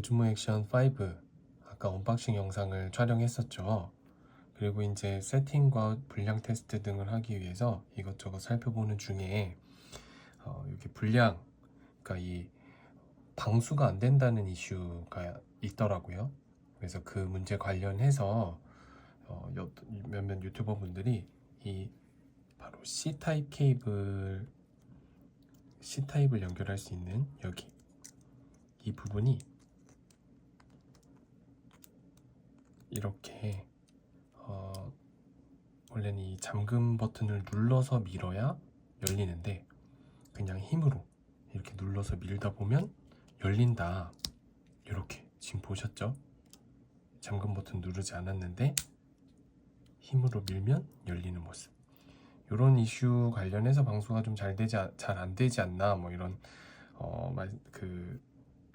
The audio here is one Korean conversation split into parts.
오즈모 액션 5 아까 언박싱 영상을 촬영했었죠. 그리고 이제 세팅과 불량 테스트 등을 하기 위해서 이것저것 살펴보는 중에 어, 여기 불량, 그러니까 이 방수가 안 된다는 이슈가 있더라고요. 그래서 그 문제 관련해서 어, 여- 몇몇 유튜버 분들이 이 바로 C 타입 케이블 C 타입을 연결할 수 있는 여기 이 부분이 이렇게 어, 원래는 이 잠금 버튼을 눌러서 밀어야 열리는데 그냥 힘으로 이렇게 눌러서 밀다 보면 열린다. 이렇게 지금 보셨죠? 잠금 버튼 누르지 않았는데 힘으로 밀면 열리는 모습. 이런 이슈 관련해서 방수가 좀 잘 되지 잘 안 되지 않나 뭐 이런 어, 말- 그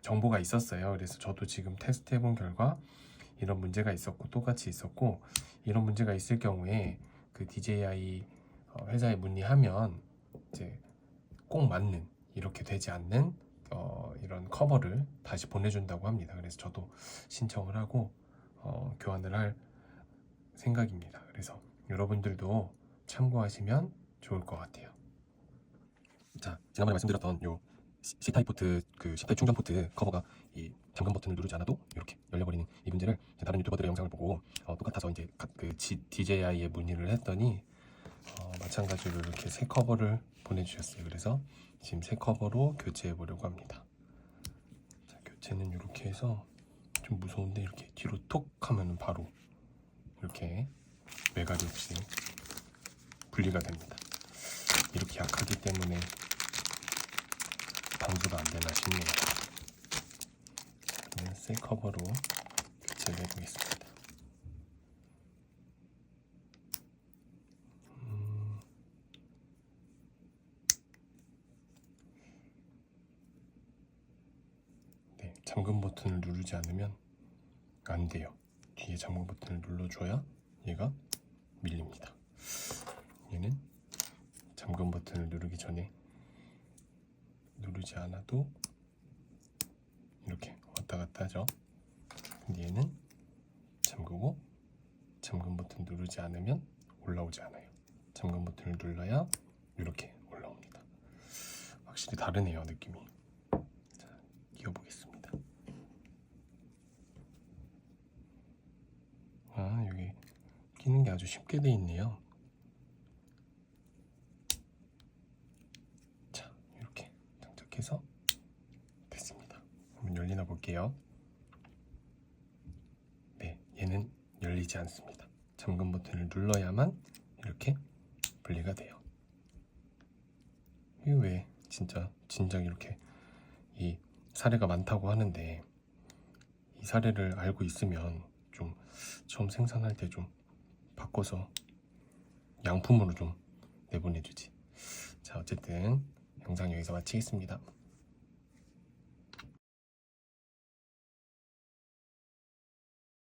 정보가 있었어요. 그래서 저도 지금 테스트 해본 결과 이런 문제가 있었고 똑같이 있었고 이런 문제가 있을 경우에 그 DJI 어, 회사에 문의하면 이제 꼭 맞는 이렇게 되지 않는 어, 이런 커버를 다시 보내준다고 합니다. 그래서 저도 신청을 하고 어, 교환을 할 생각입니다. 그래서 여러분들도 참고하시면 좋을 것 같아요. 자, 지난번에 말씀드렸던 요 C타입 포트 그 C타입 충전 포트 커버가 이 잠금 버튼을 누르지 않아도 이렇게 열려버리는 이 문제를 다른 유튜버들의 영상을 보고 어, 똑같아서 이제 가- 그 G- DJI에 문의를 했더니 어, 마찬가지로 이렇게 새 커버를 보내주셨어요. 그래서 지금 새 커버로 교체해 보려고 합니다. 자, 교체는 이렇게 해서 좀 무서운데 이렇게 뒤로 톡 하면은 바로 이렇게 외가리 없이 분리가 됩니다. 이렇게 약하기 때문에 방수가 안 되나 싶네요. 새 커버로 교체를 해보겠습니다. 음, 네, 잠금 버튼을 누르지 않으면 안 돼요. 뒤에 잠금 버튼을 눌러줘야 얘가 밀립니다. 얘는 잠금 버튼을 누르기 전에 누르지 않아도 이렇게 왔다 갔다 하죠. 근데 얘는 잠그고 잠금 버튼 누르지 않으면 올라오지 않아요. 잠금 버튼을 눌러야 이렇게 올라옵니다. 확실히 다르네요, 느낌이. 자, 끼워보겠습니다. 아, 여기 끼는 게 아주 쉽게 돼 있네요. 자, 이렇게 장착해서 됐습니다. 한번 열리나 볼게요. 네, 얘는 열리지 않습니다. 잠금 버튼을 눌러야만 이렇게 분리가 돼요. 이게 왜 진짜 진작 이렇게 이 사례가 많다고 하는데 이 사례를 알고 있으면 좀 처음 생산할 때 좀 바꿔서 양품으로 좀 내보내주지. 자, 어쨌든 영상 여기서 마치겠습니다.